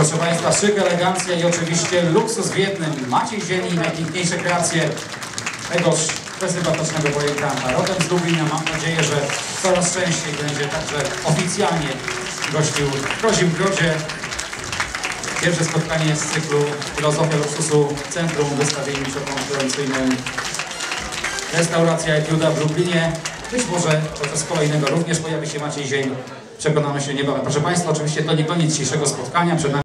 Proszę Państwa, szyk, elegancja i oczywiście luksus w jednym. Maciej Zieni, najpiękniejsze kreacje tegoż bezwybatocznego projektanta. Rodem z Lublina mam nadzieję, że coraz częściej będzie także oficjalnie gościł w Kozim Grodzie. Pierwsze spotkanie z cyklu Filozofia Luksusu Centrum Wystawienniczo-Konferencyjnym Restauracja Etiuda w Lublinie. Być może podczas kolejnego również pojawi się Maciej Zień. Przekonamy się niebawem. Proszę Państwa, oczywiście to nie koniec dzisiejszego spotkania. Przed nami